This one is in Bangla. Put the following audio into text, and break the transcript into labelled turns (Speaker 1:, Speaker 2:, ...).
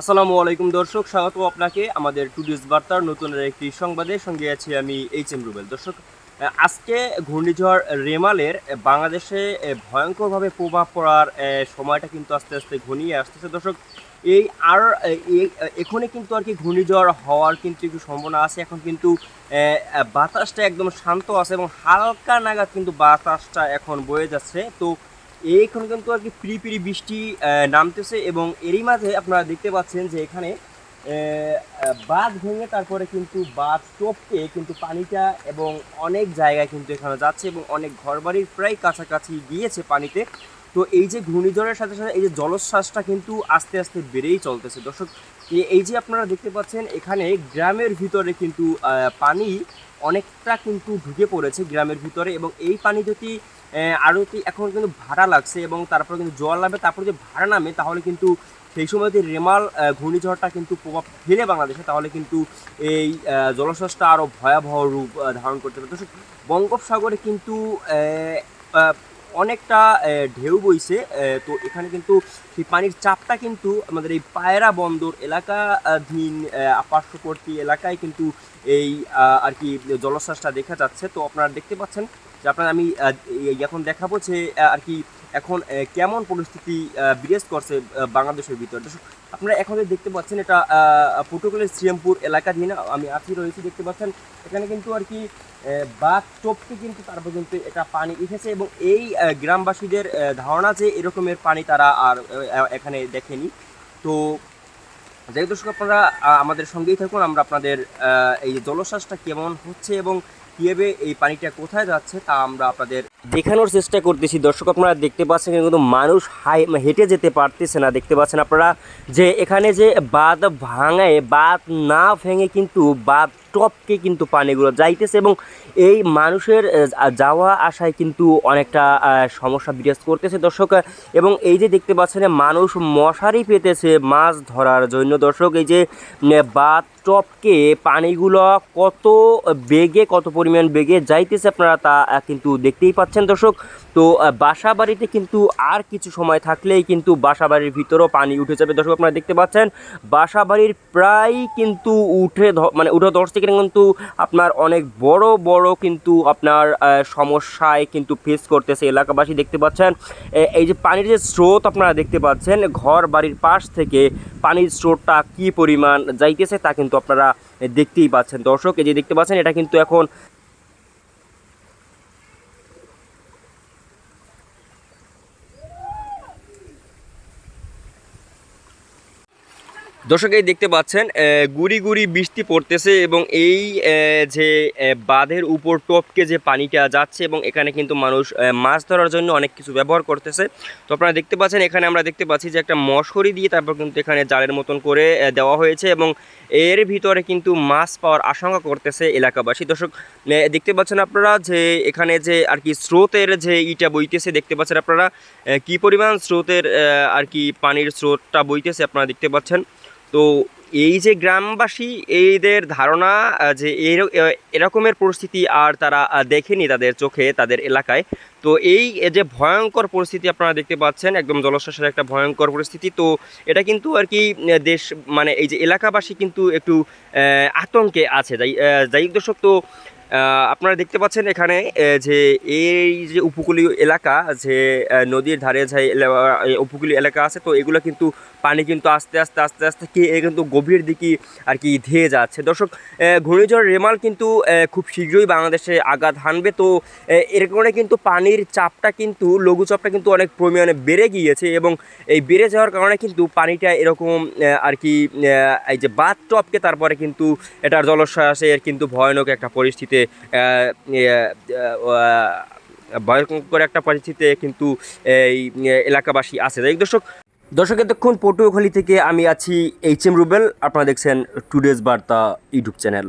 Speaker 1: আসসালামু আলাইকুম দর্শক স্বাগত আপনাকে আমাদের টুডিস বার্তার নতুন একটি সংবাদে। সঙ্গে আছি আমি এইচ এম রুবেল। দর্শক, আজকে ঘূর্ণিঝড় রেমালের বাংলাদেশে ভয়ঙ্করভাবে প্রভাব পড়ার সময়টা কিন্তু আস্তে আস্তে ঘনিয়ে আসতেছে। দর্শক, এই আর এখনই কিন্তু আর কি ঘূর্ণিঝড় হওয়ার কিন্তু একটু সম্ভাবনা আছে। এখন কিন্তু বাতাসটা একদম শান্ত আছে এবং হালকা নাগাদ কিন্তু বাতাসটা এখন বয়ে যাচ্ছে। তো এইখানে কিন্তু আর কি পিড়ি পিড়ি বৃষ্টি নামতেছে এবং এরই মাঝে আপনারা দেখতে পাচ্ছেন যে এখানে বাঁধ ভেঙে তারপরে কিন্তু বাঁধ টপকে কিন্তু পানিটা এবং অনেক জায়গায় কিন্তু এখানে যাচ্ছে এবং অনেক ঘরবাড়ির প্রায় কাছাকাছি গিয়েছে পানিতে। তো এই যে ঘূর্ণিঝড়ের সাথে সাথে এই যে জলোচ্ছ্বাসটা কিন্তু আস্তে আস্তে বেড়েই চলতেছে। দর্শক এই যে আপনারা দেখতে পাচ্ছেন, এখানে গ্রামের ভিতরে কিন্তু পানি অনেকটা কিন্তু ঢুকে পড়েছে গ্রামের ভিতরে এবং এই পানি যদি আরও এখন কিন্তু ভাড়া লাগছে এবং তারপরে কিন্তু জল নামে তারপরে যদি ভাড়া নামে তাহলে কিন্তু সেই সময় যদি রেমাল ঘূর্ণিঝড়টা কিন্তু প্রভাব ফেলে বাংলাদেশে তাহলে কিন্তু এই আহ, আরও ভয়াবহ রূপ ধারণ করতে পারে। তো বঙ্গোপসাগরে কিন্তু অনেকটা ঢেউ বইছে তো এখানে কিন্তু সেই পানির চাপটা কিন্তু আমাদের এই পায়রা বন্দর এলাকাধীন ধীন পার্শ্ববর্তী এলাকায় কিন্তু এই আর কি জলোচ্ছ্বাসটা দেখা যাচ্ছে। তো আপনারা দেখতে পাচ্ছেন যে আপনার আমি এখন দেখাবো যে আর কি এখন কেমন পরিস্থিতি বিরাজ করছে বাংলাদেশের ভিতরে? আপনারা এখন দেখতে পাচ্ছেন এটা পর্তুগালের শ্রীরামপুর এলাকাধীন আমি আছি, রয়েছি, দেখতে পাচ্ছেন। এখানে কিন্তু আর কি বাঘ টপকে কিন্তু তার পর্যন্ত এটা পানি এসেছে এবং এই গ্রামবাসীদের ধারণা যে এরকমের পানি তারা আর এখানে দেখেনি। তো, যাই দর্শক, আপনারা আমাদের সঙ্গেই থাকুন, আমরা আপনাদের এই জলশ্বাসটা কেমন হচ্ছে এবং কীভাবে এই পানিটা কোথায় যাচ্ছে তা আমরা আপনাদের দেখানোর চেষ্টা করতেছি। দর্শক, আপনারা দেখতে পাচ্ছেন কিন্তু মানুষ হাই হেঁটে যেতে পারতেছে না। দেখতে পাচ্ছেন আপনারা যে এখানে যে বাঁধ ভাঙায়, বাঁধ না ভেঙে কিন্তু বাঁধ টপকে কিন্তু পানিগুলো যাইতেছে এবং এই মানুষের যাওয়া আসায় কিন্তু অনেকটা সমস্যা বিরাজ করতেছে দর্শক। এবং এই যে দেখতে পাচ্ছেন, মানুষ মশারি পেতেছে মাছ ধরার জন্য। দর্শক, এই যে বাঁধ টপকে পানিগুলো কত বেগে, কত পরিমাণ বেগে যাইতেছে আপনারা তা কিন্তু দেখতেই পাচ্ছেন দর্শক। তো বাসা বাড়িতে কিন্তু আর কিছু সময় থাকলেই কিন্তু বাসা বাড়ির ভিতরেও পানি উঠে যাবে। দর্শক, আপনারা দেখতে পাচ্ছেন বাসা বাড়ির প্রায় কিন্তু উঠে মানে উঠে ধরছে কিন্তু আপনার অনেক বড় বড় কিন্তু আপনার সমস্যায় কিন্তু ফেস করতেছে এলাকাবাসী, দেখতে পাচ্ছেন। এই যে পানির যে স্রোত আপনারা দেখতে পাচ্ছেন, ঘর বাড়ির পাশ থেকে পানির স্রোতটা কি পরিমাণ যাইতেছে তা কিন্তু আপনারা দেখতেই পাচ্ছেন। দর্শক, এই যে দেখতে পাচ্ছেন, এটা কিন্তু এখন দর্শক এই দেখতে পাচ্ছেন গুড়ি গুড়ি বৃষ্টি পড়তেছে এবং এই যে বাঁধের উপর টপকে যে পানিটা যাচ্ছে এবং এখানে কিন্তু মানুষ মাছ ধরার জন্য অনেক কিছু ব্যবহার করতেছে। তো আপনারা দেখতে পাচ্ছেন, এখানে আমরা দেখতে পাচ্ছি যে একটা মশারি দিয়ে তারপর কিন্তু এখানে জালের মতন করে দেওয়া হয়েছে এবং এর ভিতরে কিন্তু মাছ পাওয়ার আশঙ্কা করতেছে এলাকাবাসী। দর্শক দেখতে পাচ্ছেন আপনারা যে, এখানে যে আর কি স্রোতের যে ইটা বইতেছে, দেখতে পাচ্ছেন আপনারা কি পরিমাণ স্রোতের আর কি পানির স্রোতটা বইতেছে আপনারা দেখতে পাচ্ছেন। তো এই যে গ্রামবাসী, এইদের ধারণা যে এর- এরকমের পরিস্থিতি আর তারা দেখেনি তাদের চোখে, তাদের এলাকায়, তো এই যে ভয়ঙ্কর পরিস্থিতি আপনারা দেখতে পাচ্ছেন, একদম জলশ্বাসের একটা ভয়ঙ্কর পরিস্থিতি, তো এটা কিন্তু আর কি দেশ মানে এই যে এলাকাবাসী কিন্তু একটু আতঙ্কে আছে। যাই যাই দর্শক, তো আপনারা দেখতে পাচ্ছেন এখানে যে এই যে উপকূলীয় এলাকা, যে নদীর ধারে যে উপকূলীয় এলাকা আছে, তো এগুলো কিন্তু পানি কিন্তু আস্তে আস্তে আস্তে আস্তে কে কিন্তু গভীর দিকে আর কি ধেয়ে যাচ্ছে। দর্শক ঘূর্ণিঝড় রেমাল কিন্তু খুব শীঘ্রই বাংলাদেশে আঘাত হানবে, তো এর কারণে কিন্তু পানির চাপটা কিন্তু লঘুচাপটা কিন্তু অনেক পরিমাণে বেড়ে গিয়েছে এবং এই বেড়ে যাওয়ার কারণে কিন্তু পানিটা এরকম আর কি এই যে বাদ টপকে তারপরে কিন্তু এটার জলশ্বাসের কিন্তু ভয়ানক একটা পরিস্থিতিতে আহ, ভয়ঙ্কর একটা পরিস্থিতিতে কিন্তু এই এলাকাবাসী আছে। তাই দর্শক দর্শক এতক্ষণ পটুয়াখালী থেকে আমি আছি এইচ এম রুবেল। আপনারা দেখছেন টুডেজ বার্তা ইউটিউব চ্যানেল।